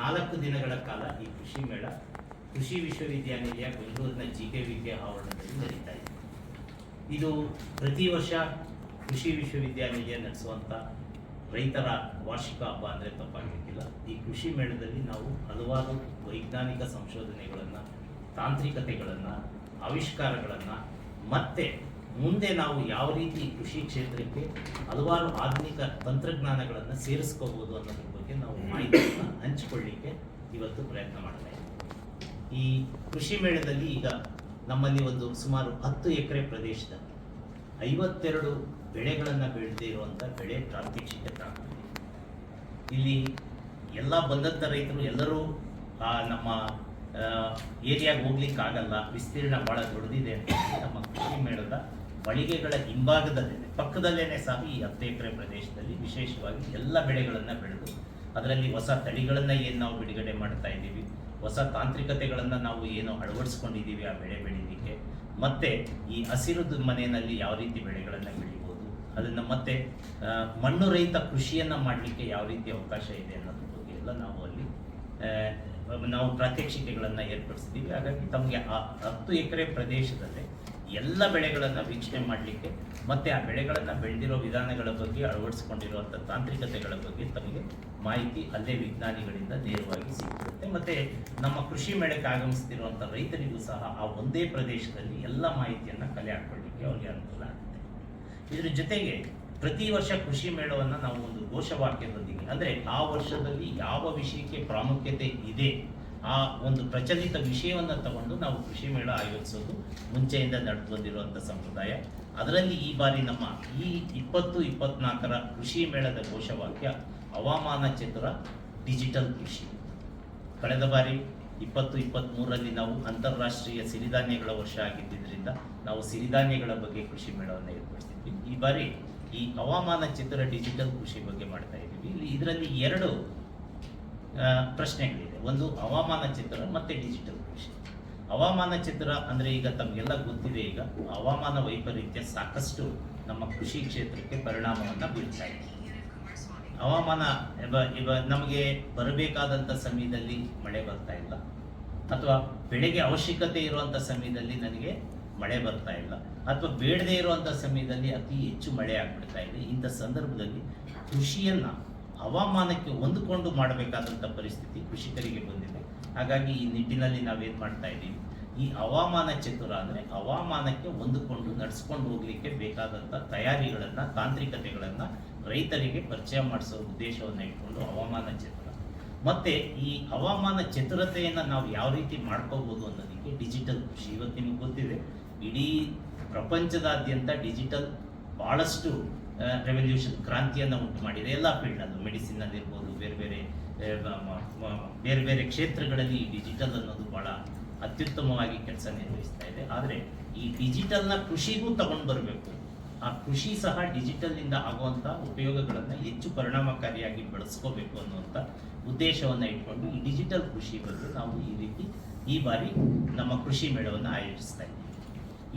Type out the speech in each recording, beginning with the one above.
ನಾಲ್ಕು ದಿನಗಳ ಕಾಲ ಈ ಕೃಷಿ ಮೇಳ, ಕೃಷಿ ವಿಶ್ವವಿದ್ಯಾನಿಲಯ ಬೆಂಗಳೂರಿನ ಜಿ ಕೆ ವಿದ್ಯಾ ಆವರಣದಲ್ಲಿ ನಡೀತಾ ಇದೆ. ಇದು ಪ್ರತಿ ವರ್ಷ ಕೃಷಿ ವಿಶ್ವವಿದ್ಯಾನಿಲಯ ನಡೆಸುವಂಥ ರೈತರ ವಾರ್ಷಿಕ ಹಬ್ಬ ಅಂದರೆ ತಪ್ಪಾಗಲಿಕ್ಕಿಲ್ಲ. ಈ ಕೃಷಿ ಮೇಳದಲ್ಲಿ ನಾವು ಹಲವಾರು ವೈಜ್ಞಾನಿಕ ಸಂಶೋಧನೆಗಳನ್ನು, ತಾಂತ್ರಿಕತೆಗಳನ್ನು, ಆವಿಷ್ಕಾರಗಳನ್ನು, ಮತ್ತೆ ಮುಂದೆ ನಾವು ಯಾವ ರೀತಿ ಕೃಷಿ ಕ್ಷೇತ್ರಕ್ಕೆ ಹಲವಾರು ಆಧುನಿಕ ತಂತ್ರಜ್ಞಾನಗಳನ್ನು ಸೇರಿಸ್ಕೋಬೋದು ಅನ್ನೋದ್ರ ಬಗ್ಗೆ ನಾವು ಮಾಹಿತಿಯನ್ನು ಹಂಚಿಕೊಳ್ಳಿಕ್ಕೆ ಇವತ್ತು ಪ್ರಯತ್ನ ಮಾಡ್ತಾ ಈ ಕೃಷಿ ಮೇಳದಲ್ಲಿ ಈಗ ನಮ್ಮಲ್ಲಿ ಒಂದು ಸುಮಾರು ಹತ್ತು ಎಕರೆ ಪ್ರದೇಶದಲ್ಲಿ ಐವತ್ತೆರಡು ಬೆಳೆಗಳನ್ನು ಬೆಳೆದೇ ಇರುವಂಥ ಬೆಳೆ ಪ್ರಾತ್ಯಕ್ಷಿಕೆ ತಗೊಂಡಿದೆ ಇಲ್ಲಿ ಎಲ್ಲ ಬಂದಂಥ ರೈತರು ಎಲ್ಲರೂ ನಮ್ಮ ಏರಿಯಾಗೆ ಹೋಗ್ಲಿಕ್ಕೆ ಆಗಲ್ಲ, ವಿಸ್ತೀರ್ಣ ಭಾಳ ದೊಡ್ಡದಿದೆ ಅಂತ ನಮ್ಮ ಕೃಷಿ ಮೇಳದ ಮಳಿಗೆಗಳ ಹಿಂಭಾಗದಲ್ಲೇ ಪಕ್ಕದಲ್ಲೇ ಸಹ ಈ ಹತ್ತು ಎಕರೆ ಪ್ರದೇಶದಲ್ಲಿ ವಿಶೇಷವಾಗಿ ಎಲ್ಲ ಬೆಳೆಗಳನ್ನು ಬೆಳೆದು ಅದರಲ್ಲಿ ಹೊಸ ತಳಿಗಳನ್ನು ಏನು ನಾವು ಬಿಡುಗಡೆ ಮಾಡ್ತಾ ಇದ್ದೀವಿ, ಹೊಸ ತಾಂತ್ರಿಕತೆಗಳನ್ನು ನಾವು ಏನು ಅಳವಡಿಸ್ಕೊಂಡಿದ್ದೀವಿ ಆ ಬೆಳೆ ಬೆಳೀಲಿಕ್ಕೆ, ಮತ್ತೆ ಈ ಹಸಿರು ಮನೆಯಲ್ಲಿ ಯಾವ ರೀತಿ ಬೆಳೆಗಳನ್ನು ಬೆಳಿಬೋದು, ಅದನ್ನು ಮತ್ತೆ ಮಣ್ಣು ರಹಿತ ಕೃಷಿಯನ್ನು ಮಾಡಲಿಕ್ಕೆ ಯಾವ ರೀತಿ ಅವಕಾಶ ಇದೆ ಅನ್ನೋದ್ರ ಬಗ್ಗೆ ಎಲ್ಲ ನಾವು ಅಲ್ಲಿ ನಾವು ಪ್ರಾತ್ಯಕ್ಷಿಕೆಗಳನ್ನು ಏರ್ಪಡಿಸಿದ್ದೀವಿ ಹಾಗಾಗಿ ತಮಗೆ ಆ ಹತ್ತು ಎಕರೆ ಪ್ರದೇಶದಲ್ಲಿ ಎಲ್ಲ ಬೆಳೆಗಳನ್ನು ವೀಕ್ಷಣೆ ಮಾಡಲಿಕ್ಕೆ ಮತ್ತು ಆ ಬೆಳೆಗಳನ್ನು ಬೆಳೆದಿರೋ ವಿಧಾನಗಳ ಬಗ್ಗೆ ಅಳವಡಿಸ್ಕೊಂಡಿರುವಂಥ ತಾಂತ್ರಿಕತೆಗಳ ಬಗ್ಗೆ ತಮಗೆ ಮಾಹಿತಿ ಅಲ್ಲೇ ವಿಜ್ಞಾನಿಗಳಿಂದ ನೇರವಾಗಿ ಸಿಗುತ್ತೆ ಮತ್ತು ನಮ್ಮ ಕೃಷಿ ಮೇಳಕ್ಕೆ ಆಗಮಿಸ್ತಿರುವಂಥ ರೈತರಿಗೂ ಸಹ ಆ ಒಂದೇ ಪ್ರದೇಶದಲ್ಲಿ ಎಲ್ಲ ಮಾಹಿತಿಯನ್ನು ಕಲೆ ಹಾಕ್ಕೊಳ್ಳಿಕ್ಕೆ ಅವರಿಗೆ ಅನುಕೂಲ ಆಗುತ್ತೆ. ಇದರ ಜೊತೆಗೆ ಪ್ರತಿ ವರ್ಷ ಕೃಷಿ ಮೇಳವನ್ನು ನಾವು ಒಂದು ಘೋಷವಾಕ್ಯದೊಂದಿಗೆ ಅಂದರೆ ಆ ವರ್ಷದಲ್ಲಿ ಯಾವ ವಿಷಯಕ್ಕೆ ಪ್ರಾಮುಖ್ಯತೆ ಇದೆ? ಆ ಒಂದು ಪ್ರಚಲಿತ ವಿಷಯವನ್ನು ತಗೊಂಡು ನಾವು ಕೃಷಿ ಮೇಳ ಆಯೋಜಿಸೋದು, ಮುಂಚೆಯಿಂದ ನಡೆದು ಬಂದಿರುವಂಥ ಸಂಪ್ರದಾಯ. ಅದರಲ್ಲಿ ಈ ಬಾರಿ ನಮ್ಮ ಈ ಇಪ್ಪತ್ತು, ಇಪ್ಪತ್ನಾಲ್ಕರ ಕೃಷಿ ಮೇಳದ ಘೋಷವಾಕ್ಯ, ಹವಾಮಾನ ಚತುರ, ಡಿಜಿಟಲ್ ಕೃಷಿ. ಕಳೆದ ಬಾರಿ ಇಪ್ಪತ್ತು ಇಪ್ಪತ್ತ್ಮೂರರಲ್ಲಿ ನಾವು ಅಂತಾರಾಷ್ಟ್ರೀಯ ಸಿರಿಧಾನ್ಯಗಳ ವರ್ಷ ಆಗಿದ್ದರಿಂದ ನಾವು ಸಿರಿಧಾನ್ಯಗಳ ಬಗ್ಗೆ ಕೃಷಿ ಮೇಳವನ್ನು ಏರ್ಪಡಿಸಿದ್ವಿ ಈ ಬಾರಿ ಈ ಹವಾಮಾನ ಚಿತ್ರ ಡಿಜಿಟಲ್ ಕೃಷಿ ಬಗ್ಗೆ ಮಾಡ್ತಾ ಇದ್ದೀವಿ. ಇಲ್ಲಿ ಇದರಲ್ಲಿ ಎರಡು ಪ್ರಶ್ನೆಗಳಿದೆ. ಒಂದು ಹವಾಮಾನ ಚಿತ್ರ ಮತ್ತೆ ಡಿಜಿಟಲ್ ಕೃಷಿ ಹವಾಮಾನ ಚಿತ್ರ ಅಂದರೆ ಈಗ ತಮಗೆಲ್ಲ ಗೊತ್ತಿದೆ ಈಗ ಹವಾಮಾನ ವೈಪರೀತ್ಯ ಸಾಕಷ್ಟು ನಮ್ಮ ಕೃಷಿ ಕ್ಷೇತ್ರಕ್ಕೆ ಪರಿಣಾಮವನ್ನು ಬೀಳ್ತಾ ಇದೆ. ಹವಾಮಾನ ಇವ ಇವ ನಮಗೆ ಬರಬೇಕಾದಂಥ ಸಮಯದಲ್ಲಿ ಮಳೆ ಬರ್ತಾ ಇಲ್ಲ. ಅಥವಾ ಬೆಳೆಗೆ ಅವಶ್ಯಕತೆ ಇರುವಂಥ ಸಮಯದಲ್ಲಿ ನನಗೆ ಮಳೆ ಬರ್ತಾ ಇಲ್ಲ. ಅಥವಾ ಬೇಡದೇ ಇರುವಂಥ ಸಮಯದಲ್ಲಿ ಅತಿ ಹೆಚ್ಚು ಮಳೆ ಆಗ್ಬಿಡ್ತಾ ಇದೆ. ಇಂಥ ಸಂದರ್ಭದಲ್ಲಿ ಕೃಷಿಯನ್ನು ಹವಾಮಾನಕ್ಕೆ ಹೊಂದಿಕೊಂಡು ಮಾಡಬೇಕಾದಂಥ ಪರಿಸ್ಥಿತಿ ಕೃಷಿಕರಿಗೆ ಬಂದಿದೆ. ಹಾಗಾಗಿ ಈ ನಿಟ್ಟಿನಲ್ಲಿ ನಾವೇನು ಮಾಡ್ತಾ ಇದ್ದೀವಿ? ಈ ಹವಾಮಾನ ಚತುರ ಅಂದರೆ ಹವಾಮಾನಕ್ಕೆ ಹೊಂದಿಕೊಂಡು ನಡೆಸ್ಕೊಂಡು ಹೋಗಲಿಕ್ಕೆ ಬೇಕಾದಂಥ ತಯಾರಿಗಳನ್ನು, ತಾಂತ್ರಿಕತೆಗಳನ್ನು ರೈತರಿಗೆ ಪರಿಚಯ ಮಾಡಿಸೋ ಉದ್ದೇಶವನ್ನು ಇಟ್ಕೊಂಡು ಹವಾಮಾನ ಚತುರ. ಮತ್ತು ಈ ಹವಾಮಾನ ಚತುರತೆಯನ್ನು ನಾವು ಯಾವ ರೀತಿ ಮಾಡ್ಕೋಬೋದು ಅನ್ನೋದಕ್ಕೆ ಡಿಜಿಟಲ್ ಕೃಷಿ ಇವತ್ತು ನಿಮಗೆ ಗೊತ್ತಿದೆ. ಇಡೀ ಪ್ರಪಂಚದಾದ್ಯಂತ ಡಿಜಿಟಲ್ ಭಾಳಷ್ಟು ರೆವಲ್ಯೂಷನ್ ಕ್ರಾಂತಿಯನ್ನು ಉಂಟು ಮಾಡಿದೆ. ಎಲ್ಲ ಫೀಲ್ಡಲ್ಲೂ ಮೆಡಿಸಿನ್ ಇರ್ಬೋದು ಬೇರೆ ಬೇರೆ ಬೇರೆ ಬೇರೆ ಕ್ಷೇತ್ರಗಳಲ್ಲಿ ಡಿಜಿಟಲ್ ಅನ್ನೋದು ಭಾಳ ಅತ್ಯುತ್ತಮವಾಗಿ ಕೆಲಸ ನಿರ್ವಹಿಸ್ತಾ ಇದೆ. ಆದರೆ ಈ ಡಿಜಿಟಲ್ನ ಕೃಷಿಗೂ ತಗೊಂಡು ಬರಬೇಕು. ಆ ಕೃಷಿ ಸಹ ಡಿಜಿಟಲ್ನಿಂದ ಆಗುವಂಥ ಉಪಯೋಗಗಳನ್ನು ಹೆಚ್ಚು ಪರಿಣಾಮಕಾರಿಯಾಗಿ ಬಳಸ್ಕೋಬೇಕು ಅನ್ನುವಂಥ ಉದ್ದೇಶವನ್ನು ಇಟ್ಕೊಂಡು ಈ ಡಿಜಿಟಲ್ ಕೃಷಿ ಬಗ್ಗೆ ನಾವು ಈ ರೀತಿ ಈ ಬಾರಿ ನಮ್ಮ ಕೃಷಿ ಮೇಳವನ್ನು ಆಯೋಜಿಸ್ತಾ ಇದ್ದೀವಿ.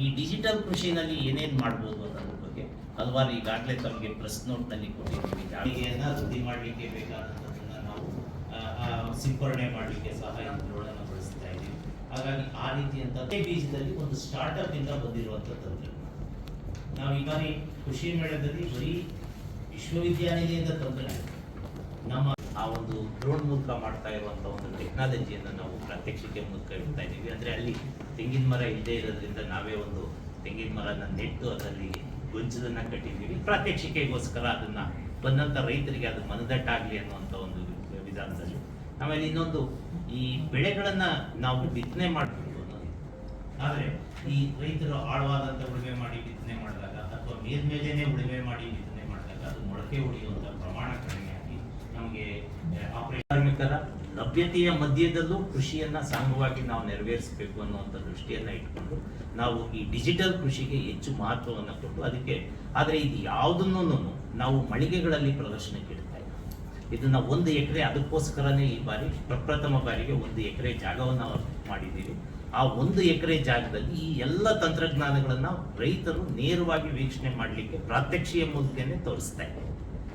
ಈ ಡಿಜಿಟಲ್ ಕೃಷಿನಲ್ಲಿ ಏನೇನು ಮಾಡ್ಬೋದು ಅನ್ನೋದ್ರ ಬಗ್ಗೆ ಹಲವಾರು ಈಗಾಗಲೇ ತಮಗೆ ಪ್ರೆಸ್ ನೋಟ್ನಲ್ಲಿ ಕೊಟ್ಟಿದ್ದೀವಿ. ಜಾಡಿಗೆಯನ್ನು ವೃದ್ಧಿ ಮಾಡಲಿಕ್ಕೆ ಬೇಕಾದಂಥದ್ದನ್ನು ನಾವು ಸಿಂಪರಣೆ ಮಾಡಲಿಕ್ಕೆ ಸಹ ಯಂತ್ರಗಳನ್ನು ಬಳಸ್ತಾ ಇದ್ದೀವಿ. ಹಾಗಾಗಿ ಆ ರೀತಿಯಂಥ ಬೀಜದಲ್ಲಿ ಒಂದು ಸ್ಟಾರ್ಟಪ್ ಇಂದ ಬಂದಿರುವಂಥ ತಂತ್ರಜ್ಞಾನ. ನಾವು ಈ ಕೃಷಿ ಮೇಳದಲ್ಲಿ ಬರೀ ವಿಶ್ವವಿದ್ಯಾನಿಲಯದ ತಂತ್ರಜ್ಞಾನ ನಮ್ಮ ಆ ಒಂದು ಡ್ರೋನ್ ಮೂಲಕ ಮಾಡ್ತಾ ಇರುವಂಥ ಒಂದು ಟೆಕ್ನಾಲಜಿಯನ್ನು ನಾವು ಪ್ರಾತ್ಯಕ್ಷಿಕೆ ಮೂಲಕ ಇಡ್ತಾ ಇದ್ದೀವಿ. ಅಂದರೆ ಅಲ್ಲಿ ತೆಂಗಿನ ಮರ ಇಲ್ಲದೆ ಇರೋದ್ರಿಂದ ನಾವೇ ಒಂದು ತೆಂಗಿನ ಮರನ ನೆಟ್ಟು ಅದರಲ್ಲಿ ಗೊಂಚಲನ್ನ ಕಟ್ಟಿದ್ದೀವಿ. ಪ್ರಾತ್ಯಕ್ಷಿಕೆಗೋಸ್ಕರ ಅದನ್ನ ಬಂದಂಥ ರೈತರಿಗೆ ಅದು ಮನದಟ್ಟಾಗಲಿ ಅನ್ನುವಂಥ ಒಂದು ವಿಧಾನದಲ್ಲಿ. ಆಮೇಲೆ ಇನ್ನೊಂದು, ಈ ಬೆಳೆಗಳನ್ನ ನಾವು ಬಿತ್ತನೆ ಮಾಡಬೇಕು ಆದರೆ ಈ ರೈತರು ಆಳವಾದಂಥ ಉಳುಮೆ ಮಾಡಿ ಬಿತ್ತನೆ ಮಾಡಿದಾಗ ಅಥವಾ ಮೇಲ್ಮೇಲೇನೆ ಉಳುಮೆ ಮಾಡಿ ಬಿತ್ತನೆ ಮಾಡಿದಾಗ ಅದು ಮೊಳಕೆ ಉಳಿಯುವಂತ ಪ್ರಮಾಣ ಕಡಿಮೆ ಆಗಿ ನಮಗೆ ಕಾರ್ಮಿಕರ ಲಭ್ಯತೆಯ ಮಧ್ಯದಲ್ಲೂ ಕೃಷಿಯನ್ನ ಸಾಂಗವಾಗಿ ನಾವು ನೆರವೇರಿಸಬೇಕು ಅನ್ನುವಂಥ ದೃಷ್ಟಿಯನ್ನ ಇಟ್ಕೊಂಡು ನಾವು ಈ ಡಿಜಿಟಲ್ ಕೃಷಿಗೆ ಹೆಚ್ಚು ಮಹತ್ವವನ್ನು ಕೊಟ್ಟು ಅದಕ್ಕೆ, ಆದರೆ ಇದು ಯಾವುದನ್ನು ನಾವು ಮಳಿಗೆಗಳಲ್ಲಿ ಪ್ರದರ್ಶನಕ್ಕೆ ಇಡ್ತಾ ಇಲ್ಲ. ಇದನ್ನ ಒಂದು ಎಕರೆ ಅದಕ್ಕೋಸ್ಕರನೇ ಈ ಬಾರಿ ಪ್ರಪ್ರಥಮ ಬಾರಿಗೆ ಒಂದು ಎಕರೆ ಜಾಗವನ್ನು ಮಾಡಿದ್ದೀವಿ. ಆ ಒಂದು ಎಕರೆ ಜಾಗದಲ್ಲಿ ಈ ಎಲ್ಲ ತಂತ್ರಜ್ಞಾನಗಳನ್ನು ರೈತರು ನೇರವಾಗಿ ವೀಕ್ಷಣೆ ಮಾಡಲಿಕ್ಕೆ ಪ್ರಾತ್ಯಕ್ಷಿಯ ಮೂಲಕನೇ ತೋರಿಸ್ತಾ ಇದ್ದಾರೆ.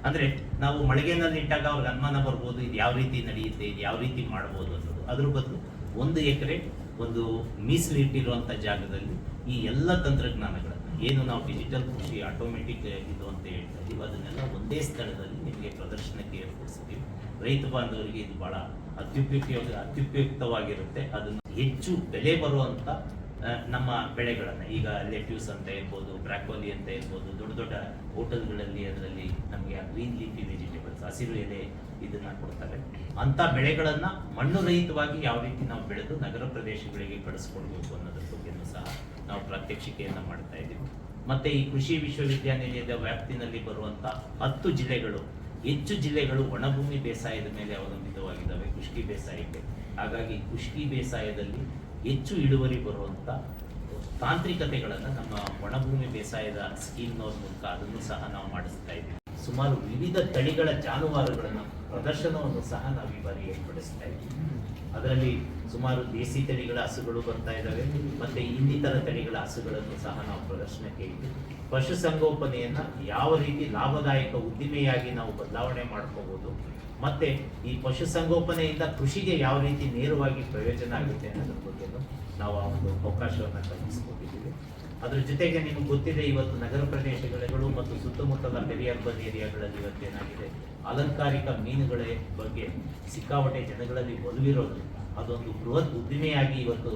ಅಂದ್ರೆ ನಾವು ಮಳಿಗೆನಲ್ಲಿ ಇಟ್ಟಾಗ ಅವ್ರಿಗೆ ಅನುಮಾನ ಬರ್ಬೋದು ಇದು ಯಾವ ರೀತಿ ನಡೆಯುತ್ತೆ ಇದು ಯಾವ ರೀತಿ ಮಾಡ್ಬೋದು ಅನ್ನೋದು. ಅದ್ರ ಬದಲು ಒಂದು ಎಕರೆ ಒಂದು ಮೀಸಲಿಟ್ಟಿರುವಂಥ ಜಾಗದಲ್ಲಿ ಈ ಎಲ್ಲ ತಂತ್ರಜ್ಞಾನಗಳನ್ನು ಏನು ನಾವು ಡಿಜಿಟಲ್ ಕೃಷಿ ಆಟೋಮೆಟಿಕ್ ಇದು ಅಂತ ಹೇಳ್ತಾ ಅದನ್ನೆಲ್ಲ ಒಂದೇ ಸ್ಥಳದಲ್ಲಿ ನಿಮಗೆ ಪ್ರದರ್ಶನಕ್ಕೆ ಏರ್ಪಡಿಸ್ತೀವಿ. ರೈತ ಬಾಂಧವರಿಗೆ ಇದು ಬಹಳ ಅತ್ಯುಪಯುಕ್ತ ಅತ್ಯುಪಯುಕ್ತವಾಗಿರುತ್ತೆ. ಅದನ್ನು ಹೆಚ್ಚು ಬೆಲೆ ಬರುವಂತ ಆ, ನಮ್ಮ ಬೆಳೆಗಳನ್ನು, ಈಗ ಲೆಟ್ಯೂಸ್ ಅಂತ ಇರ್ಬೋದು ಬ್ರಾಕೋಲಿ ಅಂತ ಇರ್ಬೋದು ದೊಡ್ಡ ದೊಡ್ಡ ಹೋಟೆಲ್ಗಳಲ್ಲಿ ಅದರಲ್ಲಿ ನಮಗೆ ಗ್ರೀನ್ ಲೀಫಿ ವೆಜಿಟೇಬಲ್ಸ್, ಹಸಿರು ಎಲೆ ಇದನ್ನ ಕೊಡ್ತಾರೆ. ಅಂತ ಬೆಳೆಗಳನ್ನು ಮಣ್ಣು ರಹಿತವಾಗಿ ಯಾವ ರೀತಿ ನಾವು ಬೆಳೆದು ನಗರ ಪ್ರದೇಶಗಳಿಗೆ ಕಳಿಸ್ಕೊಡ್ಬೇಕು ಅನ್ನೋದ್ರ ಬಗ್ಗೆನೂ ಸಹ ನಾವು ಪ್ರಾತ್ಯಕ್ಷಿಕೆಯನ್ನ ಮಾಡ್ತಾ ಇದ್ದೀವಿ. ಮತ್ತೆ ಈ ಕೃಷಿ ವಿಶ್ವವಿದ್ಯಾನಿಲಯದ ವ್ಯಾಪ್ತಿನಲ್ಲಿ ಬರುವಂಥ ಹತ್ತು ಜಿಲ್ಲೆಗಳು, ಹೆಚ್ಚು ಜಿಲ್ಲೆಗಳು ಒಣಭೂಮಿ ಬೇಸಾಯದ ಮೇಲೆ ಅವಲಂಬಿತವಾಗಿದ್ದಾವೆ, ಖುಷ್ಕಿ ಬೇಸಾಯಕ್ಕೆ. ಹಾಗಾಗಿ ಖುಷ್ಕಿ ಬೇಸಾಯದಲ್ಲಿ ಹೆಚ್ಚು ಇಳುವರಿ ಬರುವಂಥ ತಾಂತ್ರಿಕತೆಗಳನ್ನು ನಮ್ಮ ಒಣಭೂಮಿ ಬೇಸಾಯದ ಸ್ಕೀಮ್ನವ್ರ ಮೂಲಕ ಅದನ್ನು ಸಹ ನಾವು ಮಾಡಿಸ್ತಾ ಇದ್ದೀವಿ. ಸುಮಾರು ವಿವಿಧ ತಳಿಗಳ ಜಾನುವಾರುಗಳನ್ನು ಪ್ರದರ್ಶನವನ್ನು ಸಹ ನಾವು ಈ ಬಾರಿ ಏರ್ಪಡಿಸ್ತಾ ಇದ್ದೀವಿ. ಅದರಲ್ಲಿ ಸುಮಾರು ದೇಸಿ ತಳಿಗಳ ಹಸುಗಳು ಬರ್ತಾ ಇದ್ದಾವೆ, ಮತ್ತೆ ಇನ್ನಿತರ ತಳಿಗಳ ಹಸುಗಳನ್ನು ಸಹ ನಾವು ಪ್ರದರ್ಶನಕ್ಕೆ ಇದ್ದೀವಿ. ಪಶುಸಂಗೋಪನೆಯನ್ನು ಯಾವ ರೀತಿ ಲಾಭದಾಯಕ ಉದ್ದಿಮೆಯಾಗಿ ನಾವು ಬದಲಾವಣೆ ಮಾಡ್ಕೋಬಹುದು ಮತ್ತೆ ಈ ಪಶುಸಂಗೋಪನೆಯಿಂದ ಕೃಷಿಗೆ ಯಾವ ರೀತಿ ನೇರವಾಗಿ ಪ್ರಯೋಜನ ಆಗುತ್ತೆ ಅನ್ನೋದ್ರ ಬಗ್ಗೆ ನಾವು ಆ ಒಂದು ಅವಕಾಶವನ್ನು ಕಲ್ಪಿಸ್ಕೊಟ್ಟಿದ್ದೀವಿ. ಅದ್ರ ಜೊತೆಗೆ ನಿಮ್ಗೆ ಗೊತ್ತಿದೆ, ಇವತ್ತು ನಗರ ಪ್ರದೇಶಗಳು ಮತ್ತು ಸುತ್ತಮುತ್ತಲ ಪೆರಿ ಅರ್ಬನ್ ಏರಿಯಾಗಳಲ್ಲಿ ಇವತ್ತೇನಾಗಿದೆ ಅಲಂಕಾರಿಕ ಮೀನುಗಳ ಬಗ್ಗೆ ಸಿಕ್ಕಾಪಟ್ಟೆ ಜನಗಳಲ್ಲಿ ಒಲವಿರೋದು. ಅದೊಂದು ಬೃಹತ್ ಉದ್ದಿಮೆಯಾಗಿ ಇವತ್ತು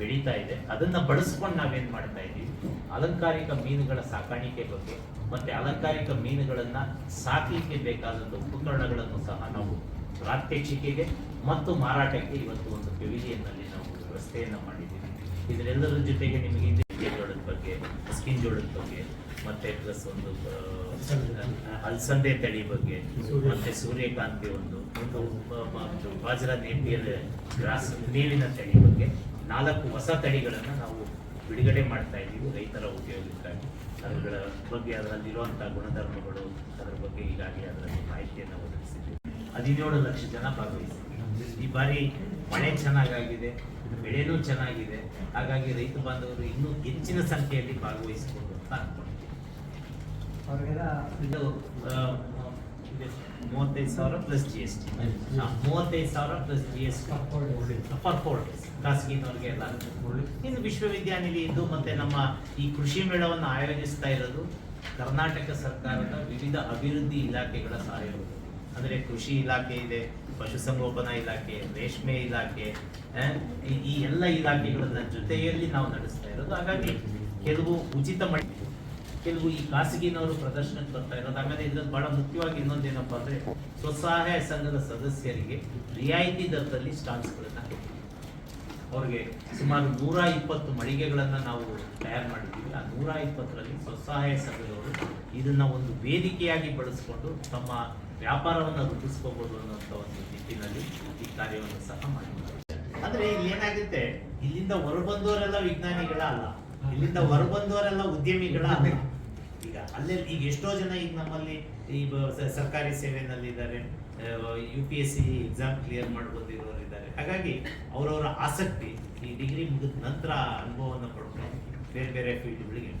ಬೆಳೀತಾ ಇದೆ. ಅದನ್ನ ಬಳಸ್ಕೊಂಡು ನಾವೇನ್ ಮಾಡ್ತಾ ಇದ್ದೀವಿ ಅಲಂಕಾರಿಕ ಮೀನುಗಳ ಸಾಕಾಣಿಕೆ ಬಗ್ಗೆ ಮತ್ತೆ ಅಲಂಕಾರಿಕ ಮೀನುಗಳನ್ನ ಸಾಕಲಿಕ್ಕೆ ಬೇಕಾದಂಥ ಉಪಕರಣಗಳನ್ನು ಸಹ ನಾವು ಪ್ರಾತ್ಯಕ್ಷಿಕೆಗೆ ಮತ್ತು ಮಾರಾಟಕ್ಕೆ ಇವತ್ತು ಒಂದು ಪೆವಿಲಿಯನ್ನಲ್ಲಿ ನಲ್ಲಿ ನಾವು ವ್ಯವಸ್ಥೆಯನ್ನ ಮಾಡಿದ್ದೀವಿ. ಇದರೆಲ್ಲರ ಜೊತೆಗೆ ನಿಮಗೆ ಹಿಂದೆ ಜೋಳದ ಬಗ್ಗೆ ಸ್ಕಿನ್ ಜೋಳದ ಬಗ್ಗೆ, ಮತ್ತೆ ಪ್ಲಸ್ ಒಂದು ಅಲ್ಸಂದೆ ತಳಿ ಬಗ್ಗೆ, ಮತ್ತೆ ಸೂರ್ಯಕಾಂತಿ ಒಂದು ಒಂದು ಬಾಜ್ರಾ ನೇಪಿಯರ್ ಗ್ರಾಸ್ ಮೇವಿನ ತಳಿ ಬಗ್ಗೆ ನಾಲ್ಕು ಹೊಸ ತಳಿಗಳನ್ನು ನಾವು ಬಿಡುಗಡೆ ಮಾಡ್ತಾ ಇದ್ದೀವಿ ರೈತರ ಉಪಯೋಗಕ್ಕಾಗಿ. ಅದರ ಬಗ್ಗೆ ಅದರಲ್ಲಿರುವಂತಹ ಗುಣಧರ್ಮಗಳು, ಅದರ ಬಗ್ಗೆ ಈಗಾಗಲೇ ಅದರಲ್ಲಿ ಮಾಹಿತಿಯನ್ನು ಒದಗಿಸಿದ್ದೀವಿ. ಹದಿನೇಳು ಲಕ್ಷ ಜನ ಭಾಗವಹಿಸಿದ್ದೀವಿ. ಈ ಬಾರಿ ಮಳೆ ಚೆನ್ನಾಗಾಗಿದೆ ಬೆಳೆನೂ ಚೆನ್ನಾಗಿದೆ. ಹಾಗಾಗಿ ರೈತ ಬಾಂಧವರು ಇನ್ನೂ ಹೆಚ್ಚಿನ ಸಂಖ್ಯೆಯಲ್ಲಿ ಭಾಗವಹಿಸಬಹುದು ಅಂತ ಅನ್ಕೊಂಡಿದ್ದೀವಿ ಇದು ಮೂವತ್ತೈದು ಸಾವಿರ ಪ್ಲಸ್ ಜಿ ಎಸ್ ಟಿ ಮೂವತ್ತೈದು ಸಾವಿರ plus G S T for four days ಖಾಸಗಿನವ್ರಿಗೆ ಎಲ್ಲ ಇನ್ನು ವಿಶ್ವವಿದ್ಯಾನಿಲಯದ್ದು ಮತ್ತೆ ನಮ್ಮ ಈ ಕೃಷಿ ಮೇಳವನ್ನು ಆಯೋಜಿಸ್ತಾ ಇರೋದು ಕರ್ನಾಟಕ ಸರ್ಕಾರದ ವಿವಿಧ ಅಭಿವೃದ್ಧಿ ಇಲಾಖೆಗಳ ಸಹಯೋಗ ಅಂದ್ರೆ ಕೃಷಿ ಇಲಾಖೆ ಇದೆ, ಪಶುಸಂಗೋಪನಾ ಇಲಾಖೆ, ರೇಷ್ಮೆ ಇಲಾಖೆ ಈ- ಎಲ್ಲ ಇಲಾಖೆಗಳನ್ನ ಜೊತೆಯಲ್ಲಿ ನಾವು ನಡೆಸ್ತಾ ಇರೋದು. ಹಾಗಾಗಿ ಕೆಲವು ಉಚಿತ ಮಟ್ಟ ಕೆಲವು ಈ ಖಾಸಗಿನವರು ಪ್ರದರ್ಶನಕ್ಕೆ ಬರ್ತಾ ಇರೋದು. ಆಮೇಲೆ ಇದ್ರಲ್ಲಿ ಬಹಳ ಮುಖ್ಯವಾಗಿ ಇನ್ನೊಂದೇನಪ್ಪ ಅಂದ್ರೆ ಸ್ವಸಹಾಯ ಸಂಘದ ಸದಸ್ಯರಿಗೆ ರಿಯಾಯಿತಿ ದರದಲ್ಲಿ ಸ್ಟಾಲ್ಸ್ಗಳನ್ನ ಅವ್ರಿಗೆ ಸುಮಾರು ನೂರ ಇಪ್ಪತ್ತು ಮಳಿಗೆಗಳನ್ನ ನಾವು ತಯಾರು ಮಾಡಿದ್ದೀವಿ. ಆ ನೂರ ಇಪ್ಪತ್ತರಲ್ಲಿ ಸ್ವಸಹಾಯ ಸಂಘದವರು ಇದನ್ನ ಒಂದು ವೇದಿಕೆಯಾಗಿ ಬಳಸಿಕೊಂಡು ತಮ್ಮ ವ್ಯಾಪಾರವನ್ನು ರೂಪಿಸ್ಕೋಬಹುದು ಅನ್ನುವಂಥ ಒಂದು ನಿಟ್ಟಿನಲ್ಲಿ ಈ ಕಾರ್ಯವನ್ನು ಸಹ ಮಾಡಿದ್ದಾರೆ. ಅಂದ್ರೆ ಇಲ್ಲಿ ಏನಾಗುತ್ತೆ? ಇಲ್ಲಿಂದ ಹೊರಬಂದವರೆಲ್ಲ ವಿಜ್ಞಾನಿಗಳ ಅಲ್ಲ. ಇಲ್ಲಿಂದ ಹೊರಬಂದವರೆಲ್ಲ ಉದ್ಯಮಿಗಳ ಅಲ್ಲ. ಈಗ ಅಲ್ಲೇ ಈಗ ಎಷ್ಟೋ ಜನ ಈಗ ನಮ್ಮಲ್ಲಿ ಈ ಸರ್ಕಾರಿ ಸೇವೆನಲ್ಲಿ ಇದ್ದಾರೆ U P S C exam clear ಮಾಡಿ ಬಂದಿರೋರು ಇದ್ದಾರೆ ಹಾಗಾಗಿ ಅವರವರ ಆಸಕ್ತಿ ಈ ಡಿಗ್ರಿ ಮುಗಿದ ನಂತರ ಅನುಭವವನ್ನು ಪಡ್ಕೊಂಡು ಬೇರೆ ಬೇರೆ ಫೀಲ್ಡ್ಗಳಿಗೆ